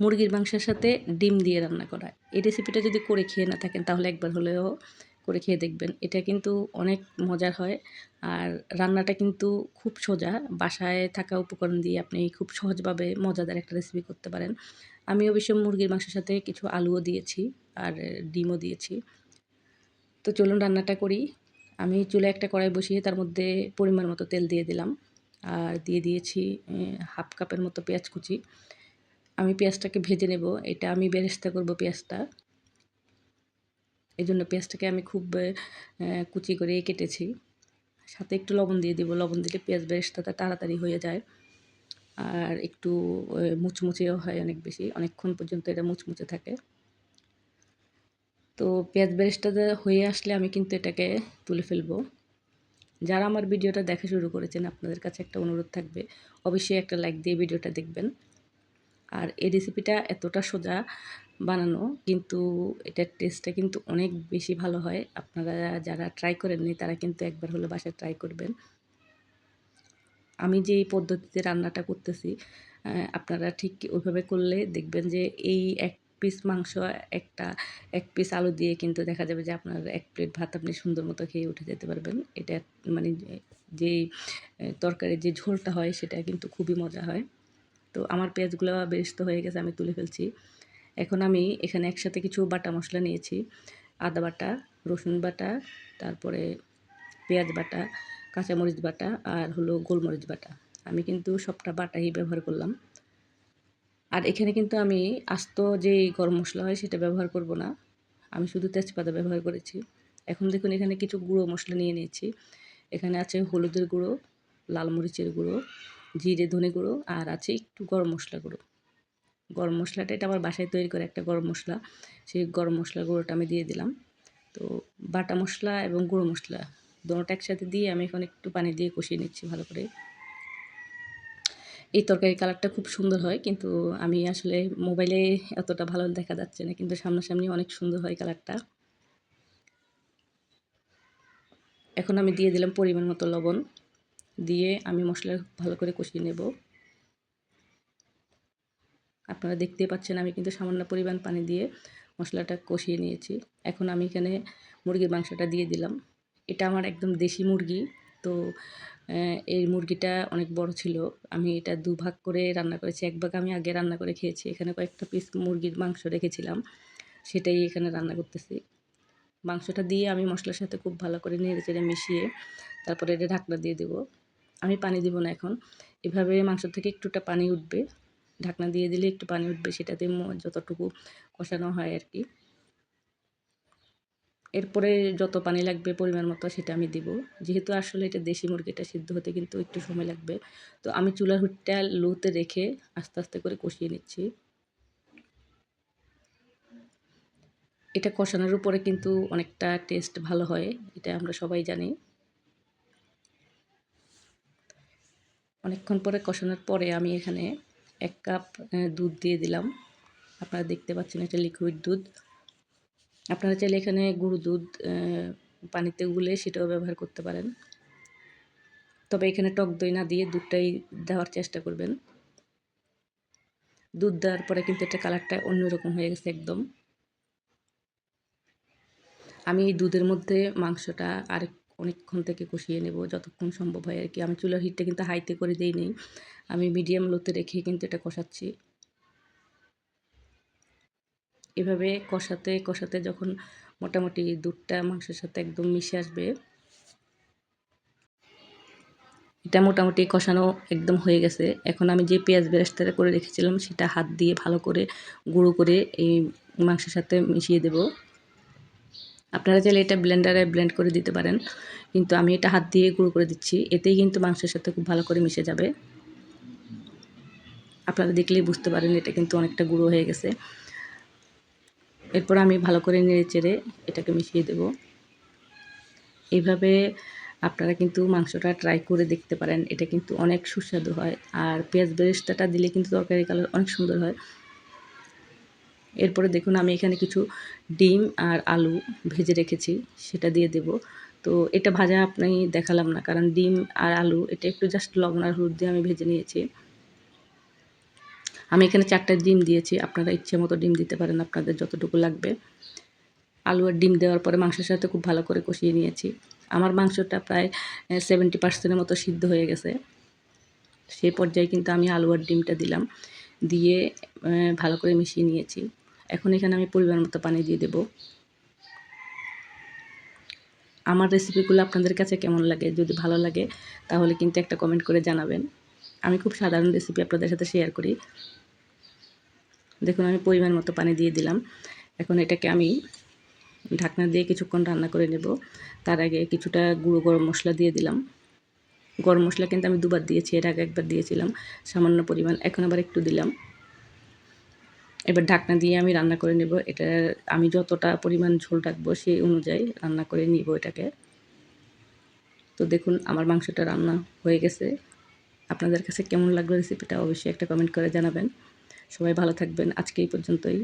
মুরগির মাংসের সাথে ডিম দিয়ে রান্না করা। এই রেসিপিটা যদি করে খেয়ে না থাকেন, তাহলে একবার হলেও করে খেয়ে দেখবেন। এটা কিন্তু অনেক মজার হয় আর রান্নাটা কিন্তু খুব সোজা। বাসায় থাকা উপকরণ দিয়ে আপনি খুব সহজভাবে মজাদার একটা রেসিপি করতে পারেন। আমি অবশ্য মুরগির মাংসের সাথে কিছু আলুও দিয়েছি আর ডিমও দিয়েছি। তো চলুন রান্নাটা করি। আমি চুলে একটা কড়াই বসিয়ে তার মধ্যে পরিমাণ মতো তেল দিয়ে দিলাম। আর দিয়ে দিয়েছি হাফ কাপের মতো পেঁয়াজ কুচি। আমি পেঁয়াজটাকে ভেজে নেব। এটা আমি বেরেস্তা করব পেঁয়াজটা। এই জন্য পেঁয়াজটাকে আমি খুব কুচি করে কেটেছি। সাথে একটু লবণ দিয়ে দিব। লবণ দিলে পেঁয়াজ বেরেস্তাটা তাড়াতাড়ি হয়ে যায়। আর একটু মুচমুচেও হয় অনেক বেশি। অনেকক্ষণ পর্যন্ত এটা মুচমুচে থাকে। তো পেঁয়াজ বেরেস্তা হয়ে আসলে আমি কিন্তু এটাকে তুলে ফেলব। যারা আমার ভিডিওটা দেখা শুরু করেছেন, আপনাদের কাছে একটা অনুরোধ থাকবে। অবশ্যই একটা লাইক দিয়ে ভিডিওটা দেখবেন। আর এই রেসিপিটা এতটা সোজা বানানো, কিন্তু এটার টেস্টটা কিন্তু অনেক বেশি ভালো হয়। আপনারা যারা ট্রাই করেননি, তারা কিন্তু একবার হলে বাসায় ট্রাই করবেন। আমি যে এই পদ্ধতিতে রান্নাটা করতেছি আপনারা ঠিক ওইভাবে করলে দেখবেন যে এই এক পিস মাংস, একটা, এক পিস আলু দিয়ে কিন্তু দেখা যাবে যে আপনার এক প্লেট ভাত আপনি সুন্দর মতো খেয়ে উঠে যেতে পারবেন। এটা মানে যেই তরকারির যে ঝোলটা হয়, সেটা কিন্তু খুবই মজা হয়। তো আমার পেঁয়াজগুলো বেরেস্ত হয়ে গেছে, আমি তুলে ফেলছি। এখন আমি এখানে একসাথে কিছু বাটা মশলা নিয়েছি। আদা বাটা, রসুন বাটা, তারপরে পেঁয়াজ বাটা, কাঁচামরিচ বাটা আর হলো গোলমরিচ বাটা। আমি কিন্তু সবটা বাটাই ব্যবহার করলাম। আর এখানে কিন্তু আমি আস্ত যে গরম মশলা হয় সেটা ব্যবহার করব না। আমি শুধু তেজপাতা ব্যবহার করেছি। এখন দেখুন এখানে কিছু গুঁড়ো মশলা নিয়ে নিয়েছি। এখানে আছে হলুদের গুঁড়ো, লাল মরিচের গুঁড়ো জিরে ধনে গুঁড়ো আর আছে একটু গরম মশলা গুঁড়ো। গরম মশলাটা এটা আমার বাসায় তৈরি করে একটা গরম মশলা। সেই গরম মশলা গুঁড়োটা আমি দিয়ে দিলাম। তো বাটা মশলা এবং গুঁড়ো মশলা দুটোটা একসাথে দিয়ে আমি এখন একটু পানি দিয়ে কষিয়ে নিচ্ছি ভালো করে। এই তরকারি কালারটা খুব সুন্দর হয় কিন্তু আমি আসলে মোবাইলে এতটা ভালো দেখা যাচ্ছে না কিন্তু সামনাসামনি অনেক সুন্দর হয় কালারটা। এখন আমি দিয়ে দিলাম পরিমাণ মতো লবণ। দিয়ে আমি মশলা ভালো করে কষিয়ে নেব। আপনারা দেখতে পাচ্ছেন আমি কিন্তু সামান্য পরিমাণ পানি দিয়ে মশলাটা কষিয়ে নিয়েছি। এখন আমি এখানে মুরগির মাংসটা দিয়ে দিলাম। এটা আমার একদম দেশি মুরগি, তো এই মুরগিটা অনেক বড় ছিল। আমি এটা দুভাগ করে রান্না করেছি। এক ভাগ আমি আগে রান্না করে খেয়েছি। এখানে কয়েকটা পিস মুরগির মাংস রেখেছিলাম। সেটাই এখানে রান্না করতেছি। মাংসটা দিয়ে আমি মশলার সাথে খুব ভালো করে নেড়ে চেড়ে মিশিয়ে তারপরে এটা ঢাকনা দিয়ে দেব। আমি পানি দিব না এখন। এভাবে মাংস থেকে একটুটা পানি উঠবে। ঢাকনা দিয়ে দিলে একটু পানি উঠবে, সেটাতে যতটুকু কষানো হয় আর কি। এরপরে যত পানি লাগবে পরিমাণ মতো সেটা আমি দিব। যেহেতু আসলে এটা দেশি মুরগিটা সিদ্ধ হতে কিন্তু একটু সময় লাগবে। তো আমি চুলার হুটটা লোতে রেখে আস্তে আস্তে করে কষিয়ে নিচ্ছি। এটা কষানোর উপরে কিন্তু অনেকটা টেস্ট ভালো হয়, এটা আমরা সবাই জানি। অনেকক্ষণ পরে কষানোর পরে আমি এখানে এক কাপ দুধ দিয়ে দিলাম। আপনারা দেখতে পাচ্ছেন এটা লিকুইড দুধ। আপনারা চাইলে এখানে গুঁড়ো দুধ পানিতে গুলে সেটাও ব্যবহার করতে পারেন। তবে এখানে টক দই না দিয়ে দুধটাই দেওয়ার চেষ্টা করবেন। দুধ দেওয়ার পরে কিন্তু এটা কালারটা অন্যরকম হয়ে গেছে একদম। আমি এই দুধের মধ্যে মাংসটা আর অনেকক্ষণ থেকে কষিয়ে নেব, যতক্ষণ সম্ভব হয় আর কি। আমি চুলার হিটটা কিন্তু হাইতে করে দিই নেই। আমি মিডিয়াম লোতে রেখে কিন্তু এটা কষাচ্ছি। এভাবে কষাতে কষাতে যখন মোটামুটি দুধটা মাংসের সাথে একদম মিশে আসবে, এটা মোটামুটি কষানো একদম হয়ে গেছে। এখন আমি যে পেঁয়াজ বেরেস্তাটা করে রেখেছিলাম, সেটা হাত দিয়ে ভালো করে গুঁড়ো করে এই মাংসের সাথে মিশিয়ে দেব। আপনারা চাইলে এটা ব্লেন্ডারে ব্লেন্ড করে দিতে পারেন। কিন্তু আমি এটা হাত দিয়ে গুঁড়ো করে দিচ্ছি। এতেই কিন্তু মাংসের সাথে খুব ভালো করে মিশে যাবে। আপনারা দেখলেই বুঝতে পারেন এটা কিন্তু অনেকটা গুঁড়ো হয়ে গেছে। এরপর আমি ভালো করে নেড়ে চেড়ে এটাকে মিশিয়ে দেব। এইভাবে আপনারা কিন্তু মাংসটা ট্রাই করে দেখতে পারেন। এটা কিন্তু অনেক সুস্বাদু হয়। আর পেঁয়াজ বেরেস্তাটা দিলে কিন্তু তরকারি কালার অনেক সুন্দর হয়। এরপরে দেখুন আমি এখানে কিছু ডিম আর আলু ভেজে রেখেছি, সেটা দিয়ে দেব। তো এটা ভাজা আপনি দেখালাম না, কারণ ডিম আর আলু, এটা একটু জাস্ট লবণ আর হলুদ দিয়ে আমি ভেজে নিয়েছি। আমি এখানে চারটা ডিম দিয়েছি, আপনারা ইচ্ছে মতো ডিম দিতে পারেন, আপনাদের যতটুকু লাগবে। আলু আর ডিম দেওয়ার পরে মাংসের সাথে খুব ভালো করে কষিয়ে নিয়েছি। আমার মাংসটা প্রায় সেভেন্টি পার্সেন্টের মতো সিদ্ধ হয়ে গেছে। সেই পর্যায়ে কিন্তু আমি আলু আর ডিমটা দিলাম। দিয়ে ভালো করে মিশিয়ে নিয়েছি। এখন এখানে আমি পরিমাণ মতো পানি দিয়ে দেব। আমার রেসিপিগুলো আপনাদের কাছে কেমন লাগে, যদি ভালো লাগে, তাহলে কিন্তু একটা কমেন্ট করে জানাবেন। আমি খুব সাধারণ রেসিপি আপনাদের সাথে শেয়ার করি। দেখুন, আমি পরিমাণ মতো পানি দিয়ে দিলাম। এখন এটাকে আমি ঢাকনা দিয়ে কিছুক্ষণ রান্না করে নেব। তার আগে কিছুটা গুঁড়ো গরম মশলা দিয়ে দিলাম। গরম মশলা কিন্তু আমি দুবার দিয়েছি, এর আগে একবার দিয়েছিলাম। সামান্য পরিমাণ, এখন আবার একটু দিলাম। এবার ঢাকনা দিয়ে আমি রান্না করে নেব। এটা আমি যতটা পরিমাণ ঝোল রাখব সেই অনুযায়ী রান্না করে নিব এটাকে। তো দেখুন, আমার মাংসটা রান্না হয়ে গেছে। আপনাদের কাছে কেমন লাগল রেসিপিটা অবশ্যই একটা কমেন্ট করে জানাবেন। সবাই ভালো থাকবেন। আজকে এই পর্যন্তই।